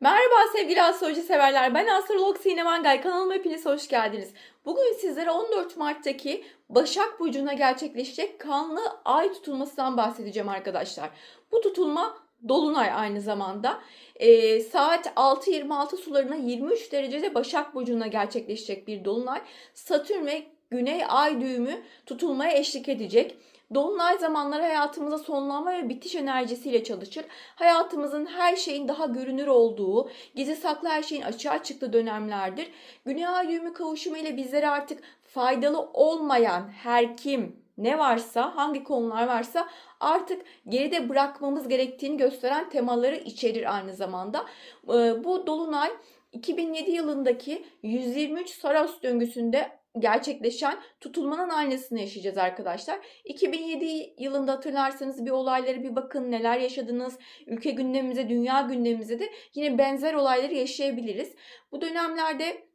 Merhaba sevgili astroloji severler. Ben astrolog Sinem Angay. Kanalıma hepiniz hoş geldiniz. Bugün sizlere 14 Mart'taki Başak Burcu'na gerçekleşecek kanlı ay tutulmasından bahsedeceğim arkadaşlar. Bu tutulma Dolunay aynı zamanda. Ee, saat 6.26 sularına 23 derecede Başak Burcu'na gerçekleşecek bir Dolunay. Satürn ve Güney Ay düğümü tutulmaya eşlik edecek. Dolunay zamanları hayatımıza sonlanma ve bitiş enerjisiyle çalışır. Hayatımızın her şeyin daha görünür olduğu, gizli saklı her şeyin açığa çıktığı dönemlerdir. Güney ay düğümü kavuşumu ile bizlere artık faydalı olmayan her kim ne varsa, hangi konular varsa artık geride bırakmamız gerektiğini gösteren temaları içerir aynı zamanda. Ee, Bu dolunay 2007 yılındaki 123 Saros döngüsünde gerçekleşen tutulmanın aynısını yaşayacağız arkadaşlar. 2007 yılında hatırlarsanız bir olayları bir bakın neler yaşadınız. Ülke gündemimize, dünya gündemimize de yine benzer olayları yaşayabiliriz. Bu dönemlerde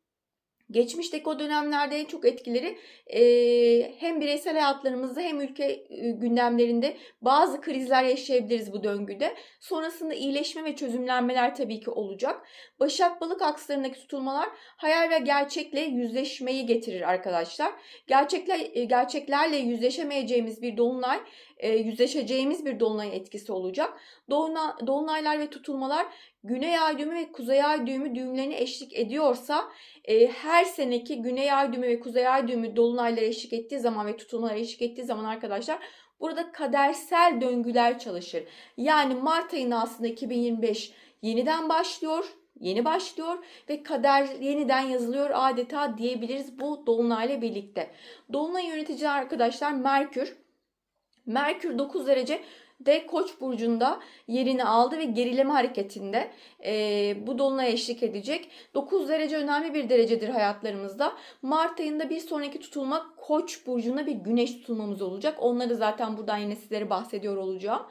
Geçmişteki o dönemlerde en çok etkileri e, hem bireysel hayatlarımızda hem ülke e, gündemlerinde bazı krizler yaşayabiliriz bu döngüde. Sonrasında iyileşme ve çözümlenmeler tabii ki olacak. Başak balık akslarındaki tutulmalar hayal ve gerçekle yüzleşmeyi getirir arkadaşlar. Gerçekler, e, gerçeklerle yüzleşemeyeceğimiz bir dolunay, e, yüzleşeceğimiz bir dolunay etkisi olacak. Doluna, dolunaylar ve tutulmalar Güney ay düğümü ve Kuzey ay düğümü düğümlerine eşlik ediyorsa e, her seneki Güney ay düğümü ve Kuzey ay düğümü dolunaylara eşlik ettiği zaman ve tutulmalara eşlik ettiği zaman arkadaşlar burada kadersel döngüler çalışır. Yani Mart ayında aslında 2025 yeniden başlıyor yeni başlıyor ve kader yeniden yazılıyor adeta diyebiliriz bu dolunayla birlikte. Dolunay yönetici arkadaşlar Merkür. Merkür 9 derece de Koç burcunda yerini aldı ve gerileme hareketinde e, bu dolunay eşlik edecek. 9 derece önemli bir derecedir hayatlarımızda. Mart ayında bir sonraki tutulma Koç burcunda bir güneş tutulmamız olacak. Onları zaten buradan yine sizlere bahsediyor olacağım.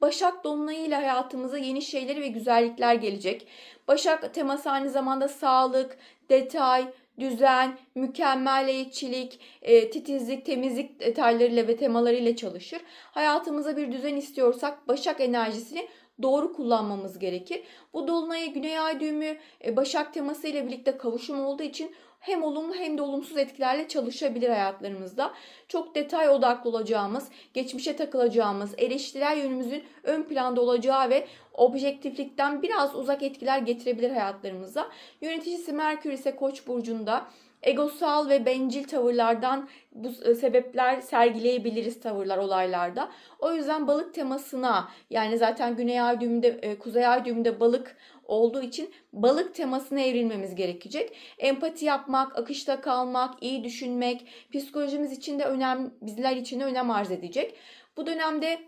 Başak dolunayı ile hayatımıza yeni şeyler ve güzellikler gelecek. Başak teması aynı zamanda sağlık, detay, düzen, mükemmeliyetçilik, e, titizlik, temizlik detaylarıyla ve temalarıyla çalışır. Hayatımıza bir düzen istiyorsak Başak enerjisini doğru kullanmamız gerekir. Bu dolunaya Güney Ay düğümü e, Başak teması ile birlikte kavuşum olduğu için hem olumlu hem de olumsuz etkilerle çalışabilir hayatlarımızda. Çok detay odaklı olacağımız, geçmişe takılacağımız, eleştirel yönümüzün ön planda olacağı ve objektiflikten biraz uzak etkiler getirebilir hayatlarımıza. Yöneticisi Merkür ise Koç burcunda egosal ve bencil tavırlardan bu sebepler sergileyebiliriz tavırlar olaylarda. O yüzden balık temasına yani zaten Güney Ay düğümünde, Kuzey Ay düğümünde balık olduğu için balık temasına evrilmemiz gerekecek. Empati yapmak, akışta kalmak, iyi düşünmek psikolojimiz için de önem, bizler için de önem arz edecek. Bu dönemde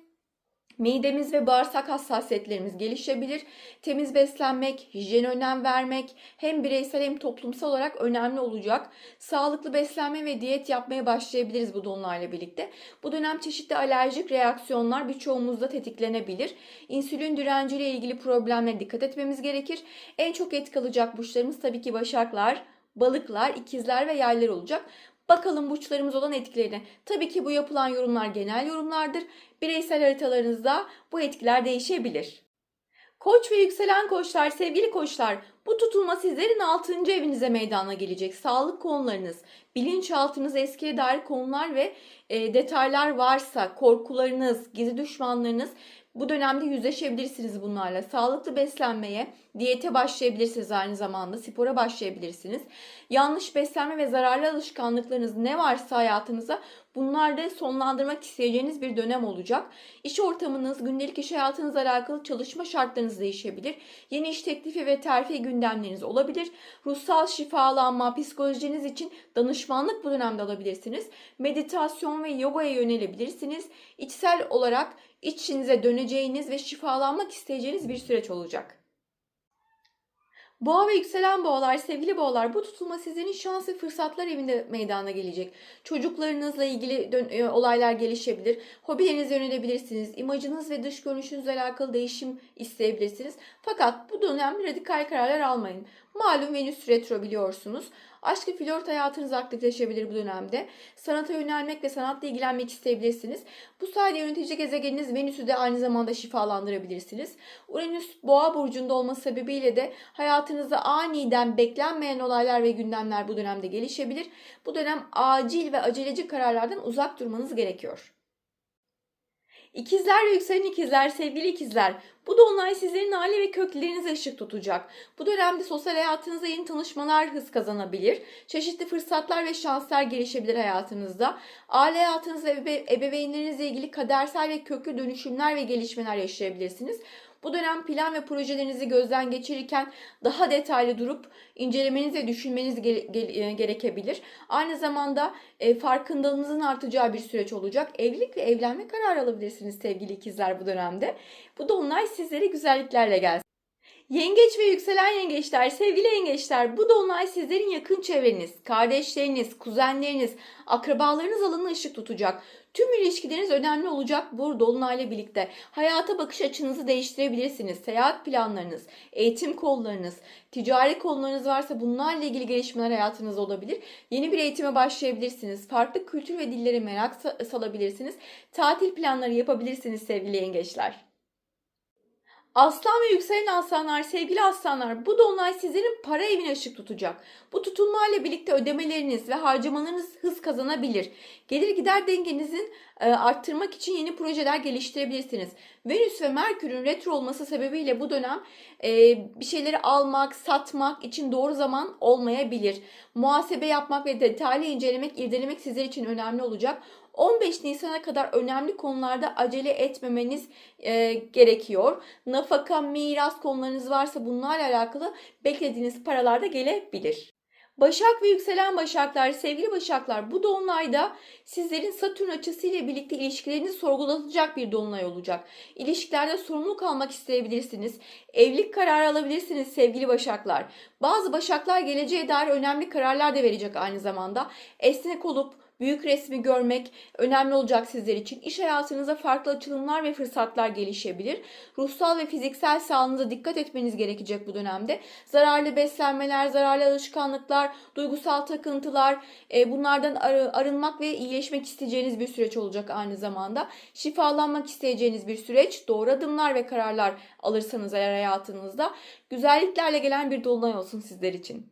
Midemiz ve bağırsak hassasiyetlerimiz gelişebilir. Temiz beslenmek, hijyen önem vermek hem bireysel hem toplumsal olarak önemli olacak. Sağlıklı beslenme ve diyet yapmaya başlayabiliriz bu donlarla birlikte. Bu dönem çeşitli alerjik reaksiyonlar birçoğumuzda tetiklenebilir. İnsülin direnciyle ilgili problemlere dikkat etmemiz gerekir. En çok etki alacak burçlarımız tabii ki başaklar, balıklar, ikizler ve yaylar olacak. Bakalım burçlarımız olan etkilerine. Tabii ki bu yapılan yorumlar genel yorumlardır. Bireysel haritalarınızda bu etkiler değişebilir. Koç ve yükselen koçlar, sevgili koçlar, bu tutulma sizlerin 6. evinize meydana gelecek. Sağlık konularınız, bilinçaltınız, eskiye dair konular ve e, detaylar varsa, korkularınız, gizli düşmanlarınız bu dönemde yüzleşebilirsiniz bunlarla. Sağlıklı beslenmeye, diyete başlayabilirsiniz aynı zamanda. Spora başlayabilirsiniz. Yanlış beslenme ve zararlı alışkanlıklarınız ne varsa hayatınıza bunlarda sonlandırmak isteyeceğiniz bir dönem olacak. İş ortamınız, gündelik iş hayatınızla alakalı çalışma şartlarınız değişebilir. Yeni iş teklifi ve terfi gündemleriniz olabilir. Ruhsal şifalanma, psikolojiniz için danışmanlık bu dönemde alabilirsiniz. Meditasyon ve yogaya yönelebilirsiniz. İçsel olarak içinize döneceğiniz ve şifalanmak isteyeceğiniz bir süreç olacak. Boğa ve yükselen boğalar, sevgili boğalar bu tutulma sizlerin şans ve fırsatlar evinde meydana gelecek. Çocuklarınızla ilgili e, olaylar gelişebilir. Hobilerinize yönelebilirsiniz. İmajınız ve dış görünüşünüzle alakalı değişim isteyebilirsiniz. Fakat bu dönem radikal kararlar almayın. Malum Venüs retro biliyorsunuz. Aşk ve flört hayatınız aktifleşebilir bu dönemde. Sanata yönelmek ve sanatla ilgilenmek isteyebilirsiniz. Bu sayede yönetici gezegeniniz Venüs'ü de aynı zamanda şifalandırabilirsiniz. Uranüs boğa burcunda olması sebebiyle de hayatınızda aniden beklenmeyen olaylar ve gündemler bu dönemde gelişebilir. Bu dönem acil ve aceleci kararlardan uzak durmanız gerekiyor. İkizler ve yükselen ikizler, sevgili ikizler. Bu dolunay sizlerin aile ve köklerinize ışık tutacak. Bu dönemde sosyal hayatınızda yeni tanışmalar hız kazanabilir. Çeşitli fırsatlar ve şanslar gelişebilir hayatınızda. Aile hayatınız ve ebe- ebeveynlerinizle ilgili kadersel ve köklü dönüşümler ve gelişmeler yaşayabilirsiniz. Bu dönem plan ve projelerinizi gözden geçirirken daha detaylı durup incelemeniz ve düşünmeniz e, gerekebilir. Aynı zamanda e, farkındalığınızın artacağı bir süreç olacak. Evlilik ve evlenme kararı alabilirsiniz sevgili ikizler bu dönemde. Bu dolunay sizlere güzelliklerle gelsin. Yengeç ve yükselen yengeçler, sevgili yengeçler, bu dolunay sizlerin yakın çevreniz, kardeşleriniz, kuzenleriniz, akrabalarınız alanına ışık tutacak. Tüm ilişkileriniz önemli olacak bu dolunayla birlikte. Hayata bakış açınızı değiştirebilirsiniz. Seyahat planlarınız, eğitim kollarınız, ticari konularınız varsa bunlarla ilgili gelişmeler hayatınızda olabilir. Yeni bir eğitime başlayabilirsiniz. Farklı kültür ve dillere merak sa- salabilirsiniz. Tatil planları yapabilirsiniz sevgili yengeçler. Aslan ve yükselen aslanlar, sevgili aslanlar, bu dolunay sizlerin para evine ışık tutacak. Bu tutulmayla birlikte ödemeleriniz ve harcamalarınız hız kazanabilir. Gelir gider dengenizin e, arttırmak için yeni projeler geliştirebilirsiniz. Venüs ve Merkür'ün retro olması sebebiyle bu dönem e, bir şeyleri almak, satmak için doğru zaman olmayabilir. Muhasebe yapmak ve detaylı incelemek, irdelemek sizler için önemli olacak. 15 Nisan'a kadar önemli konularda acele etmemeniz e, gerekiyor. Nafaka, miras konularınız varsa bunlarla alakalı beklediğiniz paralar da gelebilir. Başak ve yükselen başaklar, sevgili başaklar bu dolunayda sizlerin Satürn açısıyla birlikte ilişkilerinizi sorgulatacak bir dolunay olacak. İlişkilerde sorumluluk almak isteyebilirsiniz. Evlilik kararı alabilirsiniz sevgili başaklar. Bazı başaklar geleceğe dair önemli kararlar da verecek aynı zamanda. Esnek olup büyük resmi görmek önemli olacak sizler için. İş hayatınızda farklı açılımlar ve fırsatlar gelişebilir. Ruhsal ve fiziksel sağlığınıza dikkat etmeniz gerekecek bu dönemde. Zararlı beslenmeler, zararlı alışkanlıklar, duygusal takıntılar, e, bunlardan ar- arınmak ve iyileşmek isteyeceğiniz bir süreç olacak aynı zamanda. Şifalanmak isteyeceğiniz bir süreç. Doğru adımlar ve kararlar alırsanız eğer hayatınızda güzelliklerle gelen bir dolunay olsun sizler için.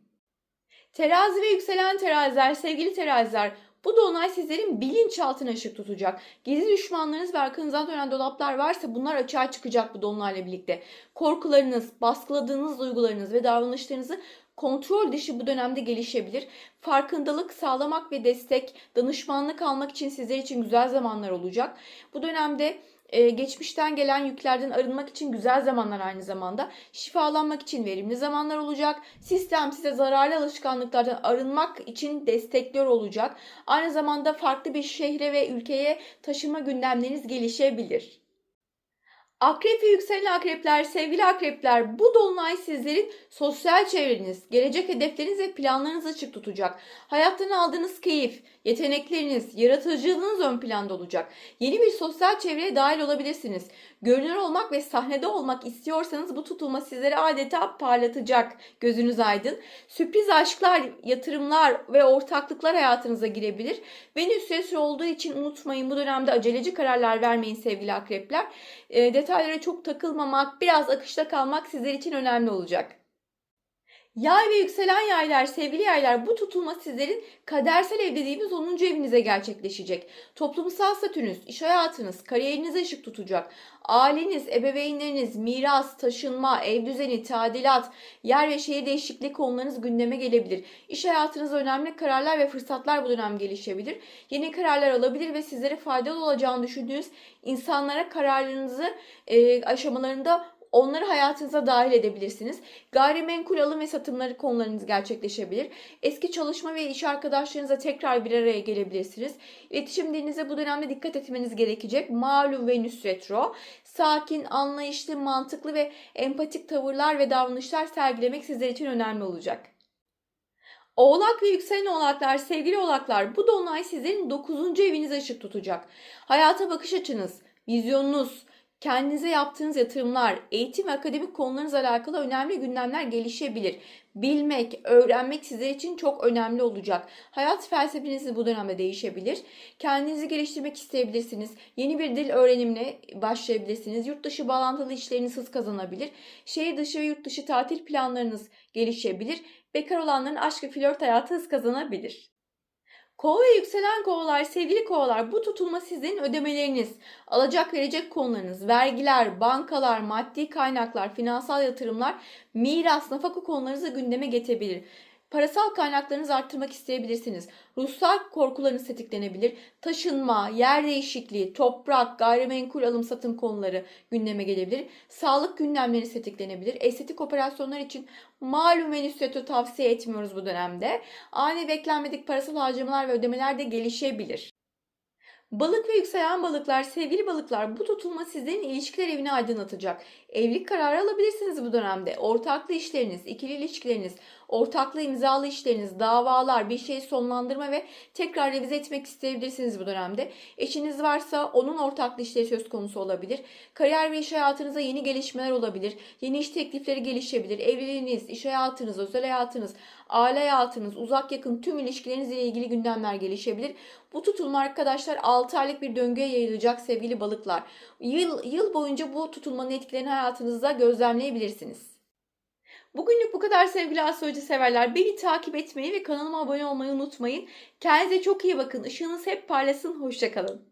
Terazi ve yükselen teraziler, sevgili teraziler, bu dolunay sizlerin bilinçaltına ışık tutacak. Gizli düşmanlarınız ve arkanızdan dönen dolaplar varsa bunlar açığa çıkacak bu dolunayla birlikte. Korkularınız, baskıladığınız duygularınız ve davranışlarınızı kontrol dışı bu dönemde gelişebilir. Farkındalık sağlamak ve destek, danışmanlık almak için sizler için güzel zamanlar olacak. Bu dönemde e, geçmişten gelen yüklerden arınmak için güzel zamanlar aynı zamanda. Şifalanmak için verimli zamanlar olacak. Sistem size zararlı alışkanlıklardan arınmak için destekliyor olacak. Aynı zamanda farklı bir şehre ve ülkeye taşıma gündemleriniz gelişebilir. Akrep ve yükselen akrepler, sevgili akrepler, bu dolunay sizlerin sosyal çevreniz, gelecek hedefleriniz ve planlarınızı açık tutacak. Hayattan aldığınız keyif, yetenekleriniz, yaratıcılığınız ön planda olacak. Yeni bir sosyal çevreye dahil olabilirsiniz. Görünür olmak ve sahnede olmak istiyorsanız bu tutulma sizleri adeta parlatacak. Gözünüz aydın. Sürpriz aşklar, yatırımlar ve ortaklıklar hayatınıza girebilir. Venüs retro olduğu için unutmayın bu dönemde aceleci kararlar vermeyin sevgili akrepler. E, detaylara çok takılmamak, biraz akışta kalmak sizler için önemli olacak. Yay ve yükselen yaylar, sevgili yaylar bu tutulma sizlerin kadersel ev dediğimiz 10. evinize gerçekleşecek. Toplumsal statünüz, iş hayatınız, kariyerinize ışık tutacak. Aileniz, ebeveynleriniz, miras, taşınma, ev düzeni, tadilat, yer ve şehir değişikliği konularınız gündeme gelebilir. İş hayatınızda önemli kararlar ve fırsatlar bu dönem gelişebilir. Yeni kararlar alabilir ve sizlere faydalı olacağını düşündüğünüz insanlara kararlarınızı e, aşamalarında onları hayatınıza dahil edebilirsiniz. Gayrimenkul alım ve satımları konularınız gerçekleşebilir. Eski çalışma ve iş arkadaşlarınızla tekrar bir araya gelebilirsiniz. İletişim dilinize bu dönemde dikkat etmeniz gerekecek. Malum Venüs retro. Sakin, anlayışlı, mantıklı ve empatik tavırlar ve davranışlar sergilemek sizler için önemli olacak. Oğlak ve yükselen oğlaklar, sevgili oğlaklar bu dolunay sizlerin 9. evinize ışık tutacak. Hayata bakış açınız, vizyonunuz, Kendinize yaptığınız yatırımlar, eğitim ve akademik konularınızla alakalı önemli gündemler gelişebilir. Bilmek, öğrenmek sizler için çok önemli olacak. Hayat felsefeniz bu dönemde değişebilir. Kendinizi geliştirmek isteyebilirsiniz. Yeni bir dil öğrenimine başlayabilirsiniz. Yurt dışı bağlantılı işleriniz hız kazanabilir. Şehir dışı ve yurt dışı tatil planlarınız gelişebilir. Bekar olanların aşk ve flört hayatı hız kazanabilir. Kova ve yükselen kovalar, sevgili kovalar bu tutulma sizin ödemeleriniz, alacak verecek konularınız, vergiler, bankalar, maddi kaynaklar, finansal yatırımlar, miras, nafaka konularınızı gündeme getirebilir. Parasal kaynaklarınızı arttırmak isteyebilirsiniz. Ruhsal korkularınız tetiklenebilir. Taşınma, yer değişikliği, toprak, gayrimenkul alım satım konuları gündeme gelebilir. Sağlık gündemleri tetiklenebilir. Estetik operasyonlar için malum menüsiyatı tavsiye etmiyoruz bu dönemde. Ani beklenmedik parasal harcamalar ve ödemeler de gelişebilir. Balık ve yükselen balıklar, sevgili balıklar bu tutulma sizlerin ilişkiler evini aydınlatacak. Evlilik kararı alabilirsiniz bu dönemde. Ortaklı işleriniz, ikili ilişkileriniz, ortaklı imzalı işleriniz, davalar, bir şeyi sonlandırma ve tekrar revize etmek isteyebilirsiniz bu dönemde. Eşiniz varsa onun ortaklı işleri söz konusu olabilir. Kariyer ve iş hayatınıza yeni gelişmeler olabilir. Yeni iş teklifleri gelişebilir. Evliliğiniz, iş hayatınız, özel hayatınız, aile hayatınız, uzak yakın tüm ilişkilerinizle ilgili gündemler gelişebilir. Bu tutulma arkadaşlar 6 aylık bir döngüye yayılacak sevgili balıklar. Yıl, yıl boyunca bu tutulmanın etkilerini hayatınızda gözlemleyebilirsiniz. Bugünlük bu kadar sevgili astroloji severler. Beni takip etmeyi ve kanalıma abone olmayı unutmayın. Kendinize çok iyi bakın. Işığınız hep parlasın. Hoşçakalın.